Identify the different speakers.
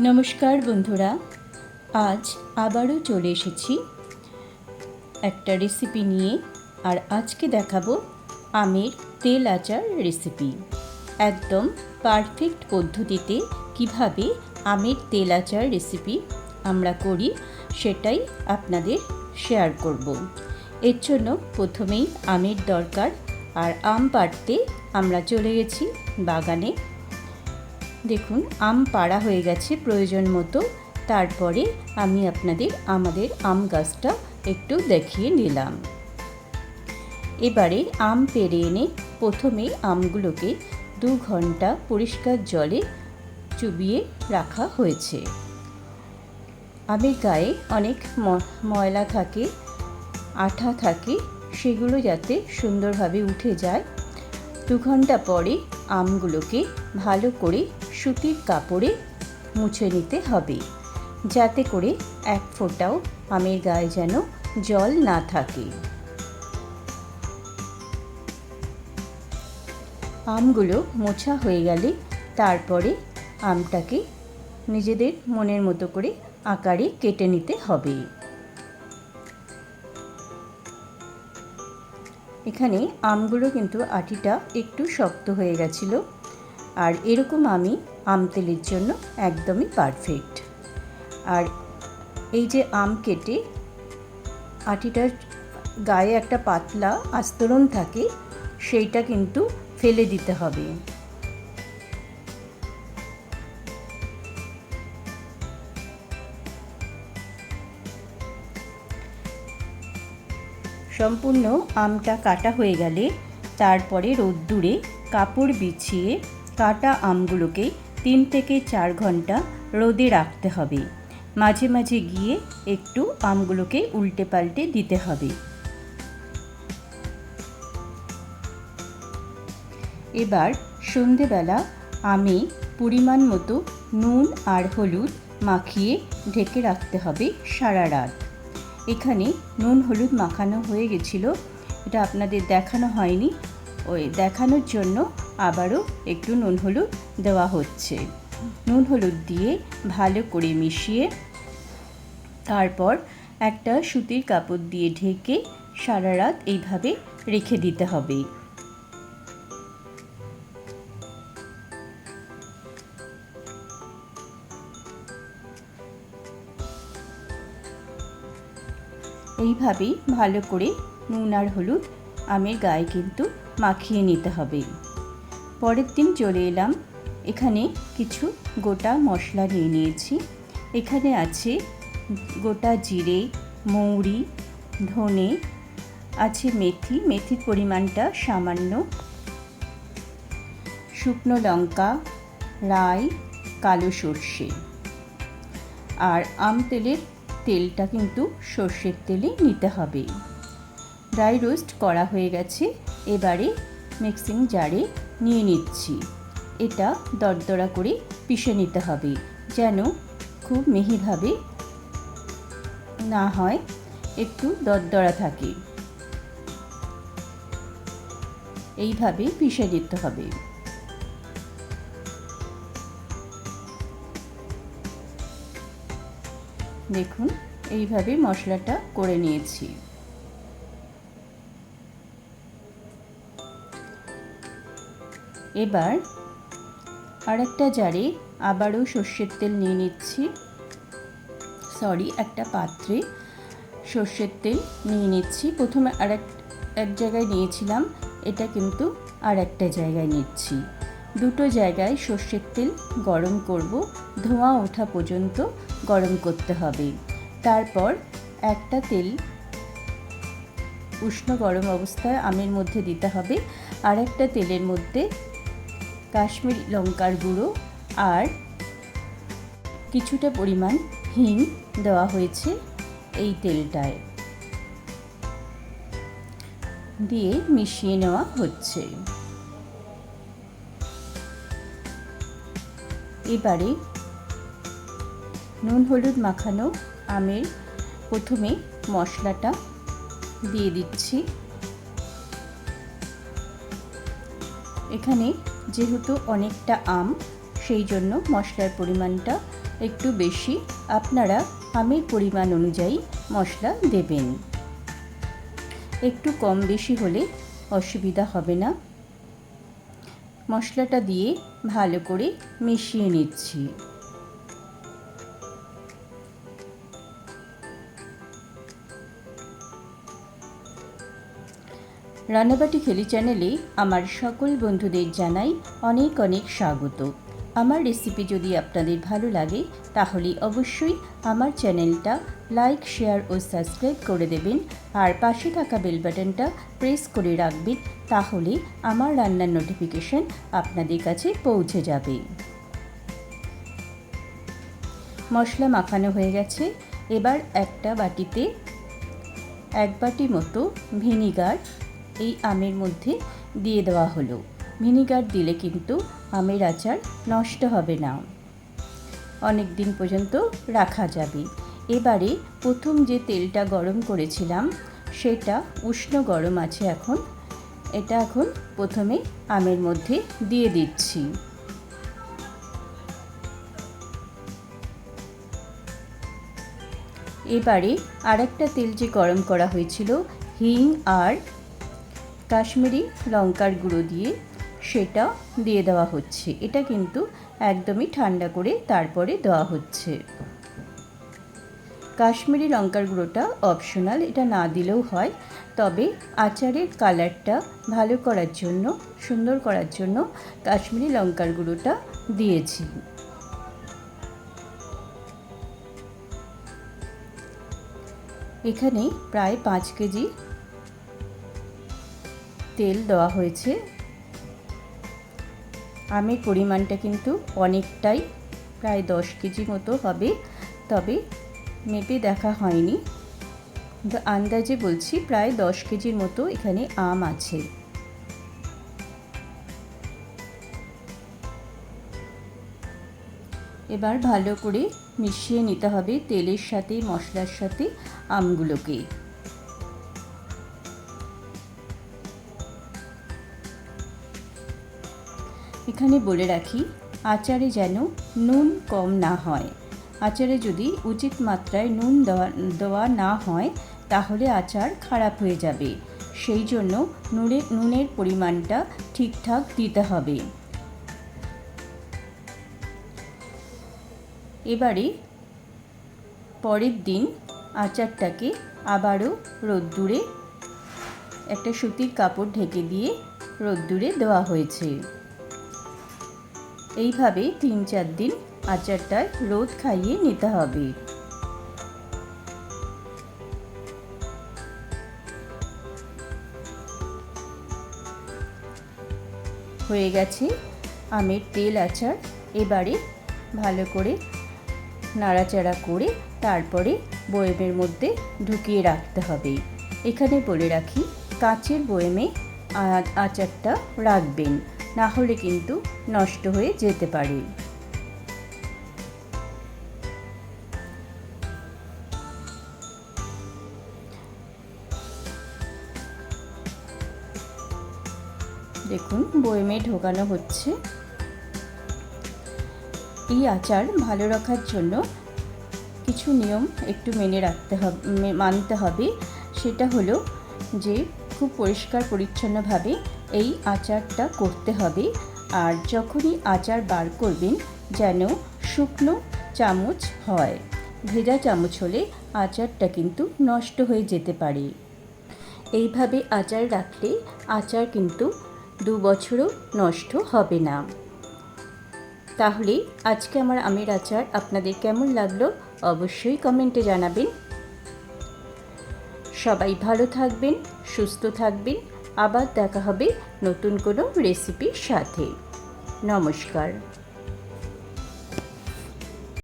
Speaker 1: নমস্কার বন্ধুরা, আজ আবারও চলে এসেছি একটা রেসিপি নিয়ে আর আজকে দেখাবো আমের তেল আচার রেসিপি একদম পারফেক্ট পদ্ধতিতে কীভাবে আমের তেল আচার রেসিপি আমরা করি সেটাই আপনাদের শেয়ার করব। এর জন্য প্রথমেই আমের দরকার আর আম পাড়তে আমরা চলে গেছি বাগানে দেখুন, আম পাড়া হয়ে গেছে প্রয়োজন মতো। তারপরে আমি আপনাদের, আমাদের আম গাছটা একটু দেখিয়ে নিলাম। এবারে আম পেরে এনে প্রথমে আমগুলোকে দু ঘণ্টা পরিষ্কার জলে চুবিয়ে রাখা হয়েছে। আমের গায়ে অনেক ময়লা থাকে, আঠা থাকে, সেগুলো যাতে সুন্দরভাবে উঠে যায়। দু ঘণ্টা পরে আমগুলোকে ভালো করে সুতির কাপড়ে মুছে নিতে হবে, যাতে করে এক ফোঁটাও আমের গায়ে যেন জল না থাকে। আমগুলো মোছা হয়ে গেলে তারপরে আমটাকে নিজেদের মনের মতো করে আকারে কেটে নিতে হবে। এখানে আমগুলো কিন্তু আটিটা একটু শক্ত হয়ে গেছিল। আর এরকম আমি আম তেলের জন্য একদমই পারফেক্ট আর এই যে আম কেটে আটিটার গায়ে একটা পাতলা আস্তরণ থাকে, সেইটা কিন্তু ফেলে দিতে হবে। সম্পূর্ণ আমটা কাটা হয়ে গেলে তারপরে রোদ্দুরে কাপড় বিছিয়ে কাটা আমগুলোকে তিন থেকে চার ঘণ্টা রোদে রাখতে হবে। মাঝে মাঝে গিয়ে একটু আমগুলোকে উল্টে পাল্টে দিতে হবে। এবার সন্ধেবেলা আমি পরিমাণ মতো নুন আর হলুদ মাখিয়ে ঢেকে রাখতে হবে সারা রাত। এখানে নুন, হলুদ মাখানো হয়ে গেছিল। এটা আপনাদের দেখানো হয়নি। ওই দেখানোর জন্য আবারও একটু নুন, হলুদ দেওয়া হচ্ছে। নুন, হলুদ দিয়ে ভালো করে মিশিয়ে তারপর একটা সুতির কাপড় দিয়ে ঢেকে সারা রাত এইভাবে রেখে দিতে হবে। এইভাবেই ভালো করে নুন আর হলুদ আমের গায়ে কিন্তু মাখিয়ে নিতে হবে। পরের দিন চলে এলাম। এখানে কিছু গোটা মশলা নিয়ে নিয়েছি। এখানে আছে গোটা জিরে, মৌরি, ধনে, আছে মেথি। মেথির পরিমাণটা সামান্য। শুকনো লঙ্কা, রাই, কালো সর্ষে। আর আম তেলের তেলটা কিন্তু সর্ষের তেলে নিতে হবে। ড্রাই রোস্ট করা হয়ে গেছে। এবারে মিক্সিং জারে নিয়ে নিচ্ছি। এটা দরদরা করে পিষে নিতে হবে যেন খুব মিহিভাবে না হয়, একটু দরদরা থাকে। এইভাবে পিষে নিতে হবে। দেখুন, এইভাবে মশলাটা করে নিয়েছি। এবার আর একটা জারে আবারও সর্ষের তেল নিয়ে নিচ্ছি। সরি, একটা পাত্রে সর্ষের তেল নিয়ে নিচ্ছি। প্রথমে আর এক জায়গায় নিয়েছিলাম, এটা কিন্তু আর একটা জায়গায় নিচ্ছি। দুটো জায়গায় সর্ষের তেল গরম করব। ধোঁয়া ওঠা পর্যন্ত গরম করতে হবে। তারপর একটা তেল উষ্ণ গরম অবস্থায় আমের মধ্যে দিতে হবে। আর একটা তেলের মধ্যে কাশ্মীরি লঙ্কার গুঁড়ো আর কিছুটা পরিমাণ হিং দেওয়া হয়েছে এই তেলটায়। দিয়ে মিশিয়ে নেওয়া হচ্ছে। এবারে নুন, হলুদ মাখানো আমের প্রথমে মশলাটা দিয়ে দিচ্ছি। এখানে যেহেতু অনেকটা আম, সেই জন্য মশলার পরিমাণটা একটু বেশি। আপনারা আমের পরিমাণ অনুযায়ী মশলা দেবেন। একটু কম বেশি হলে অসুবিধা হবে না। মশলাটা দিয়ে ভালো করে মিশিয়ে নিচ্ছি। রান্নাবাটি খেলি চ্যানেলে আমার সকল বন্ধুদের জানাই অনেক অনেক স্বাগত। আমার রেসিপি যদি আপনাদের ভালো লাগে, তাহলে অবশ্যই আমার চ্যানেলটা লাইক, শেয়ার ও সাবস্ক্রাইব করে দেবেন। আর পাশে থাকা বেল বাটনটা প্রেস করে রাখবেন তাহলে আমার রান্নার নোটিফিকেশন আপনাদের কাছে পৌঁছে যাবে। মশলা মাখানো হয়ে গেছে। এবার একটা বাটিতে এক বাটি মতো ভিনিগার এই আমের মধ্যে দিয়ে দেওয়া হলো। ভিনিগার দিলে কিন্তু আমের আচার নষ্ট হবে না। অনেক দিন পর্যন্ত রাখা যাবে। এবারে প্রথম যে তেলটা গরম করেছিলাম, সেটা উষ্ণ গরম আছে এখন এটা এখন প্রথমে আমের মধ্যে দিয়ে দিচ্ছি। এবারে আরেকটা তেল যে গরম করা হয়েছিল, হিং আর কাশ্মীরি লঙ্কার গুঁড়ো দিয়ে সেটা দিয়ে দেওয়া হচ্ছে। এটা কিন্তু একদমই ঠান্ডা করে তারপরে দেওয়া হচ্ছে। কাশ্মীরি লঙ্কার গুঁড়োটা অপশনাল এটা না দিলেও হয়। তবে আচারের কালারটা ভালো করার জন্য, সুন্দর করার জন্য কাশ্মীরি লঙ্কার গুঁড়োটা দিয়েছি। এখানে প্রায় পাঁচ কেজি তেল দেওয়া হয়েছে। আমের পরিমাণটা কিন্তু অনেকটাই, প্রায় দশ কেজি মতো হবে। তবে মেপে দেখা হয়নি। আন্দাজে বলছি প্রায় দশ কেজির মতো এখানে আম আছে। এবার ভালো করে মিশিয়ে নিতে হবে তেলের সাথে, মশলার সাথে আমগুলোকে। এখানে বলে রাখি, আচারে যেন নুন কম না হয়। আচারে যদি উচিত মাত্রায় নুন দেওয়া দেওয়া না হয়, তাহলে আচার খারাপ হয়ে যাবে। সেই জন্য নুনের নুনের পরিমাণটা ঠিকঠাক দিতে হবে। এবারে পরের দিন আচারটাকে আবারও রোদ্দুরে একটা সুতির কাপড় ঢেকে দিয়ে রোদ্দুরে দেওয়া হয়েছে। এইভাবে তিন চার দিন আচারটায় রোদ খাইয়ে নিতে হবে। হয়ে গেছে আমের তেল আচার। এবারে ভালো করে নাড়াচাড়া করে তারপরে বয়েমের মধ্যে ঢুকিয়ে রাখতে হবে। এখানে বলে রাখি, কাঁচের বয়েমে আচারটা রাখবেন, না হলে কিন্তু নষ্ট হয়ে যেতে পারে। দেখুন, বয়েমে ঢোকানো হচ্ছে। এই আচার ভালো রাখার জন্য কিছু নিয়ম একটু মেনে রাখতে হবে মানতে হবে। সেটা হলো যে, খুব পরিষ্কার পরিচ্ছন্নভাবে এই আচারটা করতে হবে। আর যখনই আচার বার করবেন, যেন শুকনো চামচ হয়। ভেজা চামচ হলে আচারটা কিন্তু নষ্ট হয়ে যেতে পারে। এইভাবে আচার রাখলে আচার কিন্তু দু বছরও নষ্ট হবে না। তাহলে আজকে আমার আমের আচার আপনাদের কেমন লাগল অবশ্যই কমেন্টে জানাবেন। সবাই ভালো থাকবেন, সুস্থ থাকবেন। আবার দেখা হবে নতুন কোনো রেসিপির সাথে। নমস্কার।